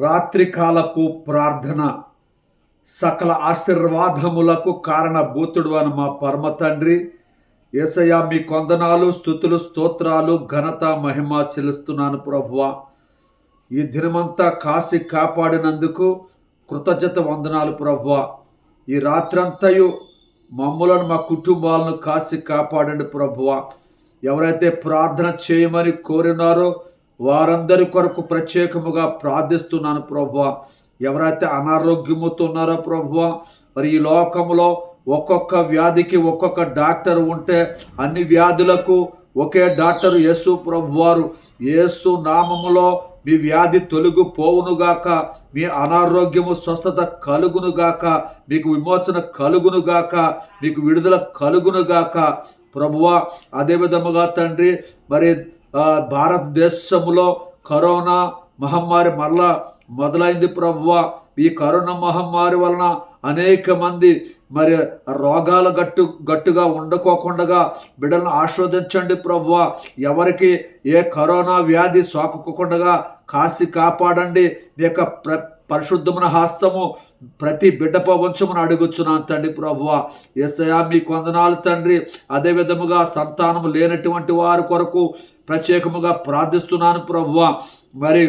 రాత్రికాలపు ప్రార్థన సకల ఆశీర్వాదములకు కారణభూతుడు అని మా పరమ తండ్రి ఏసయ్య మీ కొందనాలు స్థుతులు స్తోత్రాలు ఘనత మహిమ చెల్లిస్తున్నాను ప్రభువ. ఈ దినమంతా కాసి కాపాడినందుకు కృతజ్ఞత వందనాలు ప్రభువ. ఈ రాత్రంతయు మమ్ములను మా కుటుంబాలను కాసి కాపాడండి ప్రభువ. ఎవరైతే ప్రార్థన చేయమని కోరినారో వారందరి కొరకు ప్రత్యేకముగా ప్రార్థిస్తున్నాను ప్రభువ. ఎవరైతే అనారోగ్యముతో ఉన్నారో ప్రభువ మరి ఈ లోకంలో ఒక్కొక్క వ్యాధికి ఒక్కొక్క డాక్టర్ ఉంటే అన్ని వ్యాధులకు ఒకే డాక్టర్ యేసు ప్రభువారు. యేసు నామములో మీ వ్యాధి తొలుగు పోవునుగాక మీ అనారోగ్యము స్వస్థత కలుగునుగాక మీకు విమోచన కలుగునుగాక మీకు విడుదల కలుగునుగాక. ప్రభువా అదే విధముగా తండ్రి మరి భారతదేశంలో కరోనా మహమ్మారి మరలా మొదలైంది ప్రభువ. ఈ కరోనా మహమ్మారి వలన అనేక మంది మరి రోగాలు గట్టు గట్టుగా ఉండకోకుండా బిడ్డలను ఆస్వాదించండి ప్రభువ. ఎవరికి ఏ కరోనా వ్యాధి సోకకుండా కాసి కాపాడండి. మీ యొక్క ప్ర పరిశుద్ధమైన హస్తము ప్రతి బిడ్డపై ఉంచమని అడుగుచున్నాను తండ్రి ప్రభువ. ఎస్ఐయా మీ కొందనాలు తండ్రి. అదే విధముగా సంతానము లేనటువంటి వారి కొరకు ప్రత్యేకముగా ప్రార్థిస్తున్నాను ప్రభువ. మరి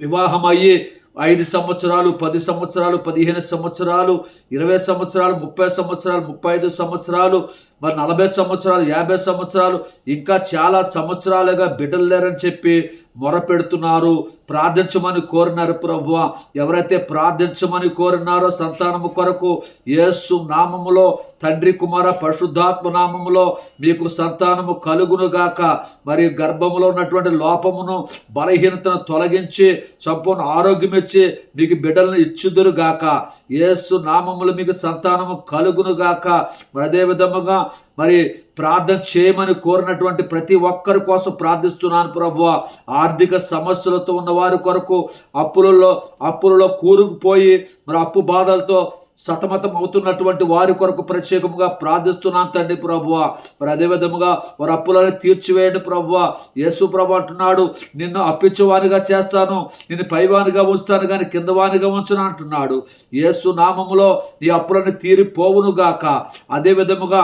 వివాహం అయ్యి ఐదు సంవత్సరాలు పది సంవత్సరాలు పదిహేను సంవత్సరాలు ఇరవై సంవత్సరాలు ముప్పై సంవత్సరాలు ముప్పై ఐదు సంవత్సరాలు మరి నలభై సంవత్సరాలు యాభై సంవత్సరాలు ఇంకా చాలా సంవత్సరాలుగా బిడ్డలు లేరని చెప్పి మొరపెడుతున్నారు. ప్రార్థించమని కోరినారు ప్రభువ. ఎవరైతే ప్రార్థించమని కోరినారో సంతానము కొరకు యేసు నామములో తండ్రి కుమార పరిశుద్ధాత్మ నామములో మీకు సంతానము కలుగునుగాక మరి గర్భములో ఉన్నటువంటి లోపమును బలహీనతను తొలగించి సంపూర్ణ ఆరోగ్యం ఇచ్చి మీకు బిడ్డలను ఇచ్చుదురుగాక యేసు నామములు మీకు సంతానము కలుగునుగాక మరి అదే విధముగా మరి ప్రార్థన చేయమని కోరినటువంటి ప్రతి ఒక్కరి కోసం ప్రార్థిస్తున్నాను ప్రభువ. ఆర్థిక సమస్యలతో ఉన్న వారి కొరకు అప్పులలో అప్పులలో కూరుకుపోయి మరి అప్పు బాధలతో సతమతం అవుతున్నటువంటి వారి కొరకు ప్రత్యేకముగా ప్రార్థిస్తున్నాను తండ్రి ప్రభువ. మరి అదే విధముగా వారి అప్పులను తీర్చివేయండి ప్రభువ. యేసు ప్రభు అంటున్నాడు నిన్ను అప్పించేవానిగా చేస్తాను నిన్ను పైవానిగా ఉంచుతాను కానీ కిందవానిగా ఉంచును అంటున్నాడు. యేసు నామములో నీ అప్పులను తీరిపోవునుగాక. అదే విధముగా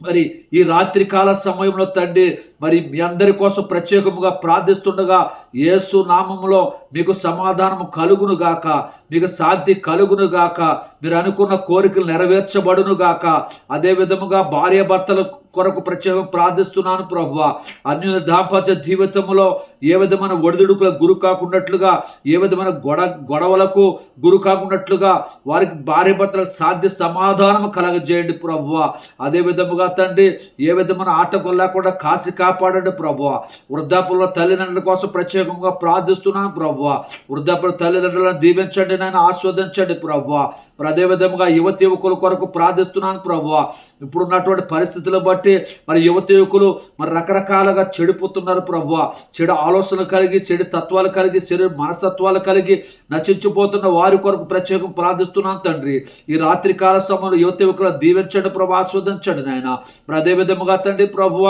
మరి ఈ రాత్రికాల సమయంలో తండ్రి మరి మీ అందరి కోసం ప్రత్యేకముగా ప్రార్థిస్తుండగా యేసు నామములో మీకు సమాధానము కలుగును గాక మీకు శాంతి కలుగును గాక మీరు అనుకున్న కోరికలు నెరవేర్చబడును గాక అదే విధముగా భార్య కొరకు ప్రత్యేకం ప్రార్థిస్తున్నాను ప్రభువ. అన్యుల దాంపత్య జీవితంలో ఏ విధమైన ఒడిదుడుకులకు గురి కాకున్నట్లుగా ఏ విధమైన గొడ గొడవలకు గురి కాకున్నట్లుగా వారికి భార్య భర్తల సాధ్య సమాధానం కలగజేయండి ప్రభువ. అదే విధముగా తండ్రి ఏ విధమైన ఆటంకం లేకుండా కాసి కాపాడండి ప్రభువ. వృద్ధాపుల తల్లిదండ్రుల కోసం ప్రత్యేకంగా ప్రార్థిస్తున్నాను ప్రభువ. వృద్ధాపుల తల్లిదండ్రులను దీవించండి నేను ఆస్వాదించండి ప్రభువ. అదే విధముగా యువతి యువకుల కొరకు ప్రార్థిస్తున్నాను ప్రభువ. ఇప్పుడున్నటువంటి పరిస్థితులు బట్టి మరి యువత యువకులు మరి రకరకాలుగా చెడిపోతున్నారు ప్రభువ. చెడు ఆలోచనలు కలిగి చెడు తత్వాలు కలిగి చెడు మనస్తత్వాలు కలిగి నశించిపోతున్న వారి కొరకు ప్రత్యేకం ప్రార్థిస్తున్నాను తండ్రి. ఈ రాత్రి కాల సమయంలో యువత యువకులు దీవించండి ప్రభు ఆస్వాదించండి నాయన. మరి అదే విధముగా తండ్రి ప్రభువ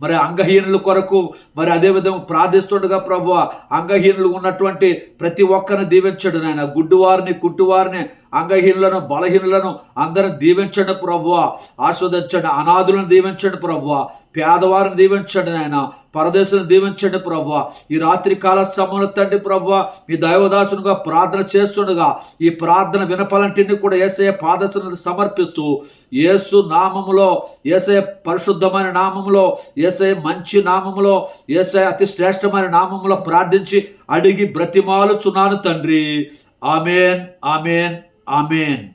మరి అంగహీనుల కొరకు మరి అదే విధంగా ప్రార్థిస్తుండగా ప్రభు అంగహీనులు ఉన్నటువంటి ప్రతి ఒక్కరిని దీవించడు నాయన. గుడ్డువారిని కుట్టువారిని అంగహీనులను బలహీనులను అందరిని దీవించండి ప్రభువ. ఆస్వాదించండి అనాథులను దీవించండి ప్రభువ. పేదవారిని దీవించండి నాయన. పరదేశులను దీవించండి ప్రభువ. ఈ రాత్రి కాల సమయంలో తండ్రి ప్రభువ మీ దైవదాసునిగా ప్రార్థన చేస్తుండగా ఈ ప్రార్థన వినపలంటిని కూడా ఏసయ పాదశులను సమర్పిస్తూ ఏసు నామములో ఏసయ పరిశుద్ధమైన నామములో ఏసయ మంచి నామములో ఏసయ అతి శ్రేష్టమైన నామములో ప్రార్థించి అడిగి బ్రతిమాలుచున్నాను తండ్రి. ఆమెన్ ఆమెన్. ఆమెన్.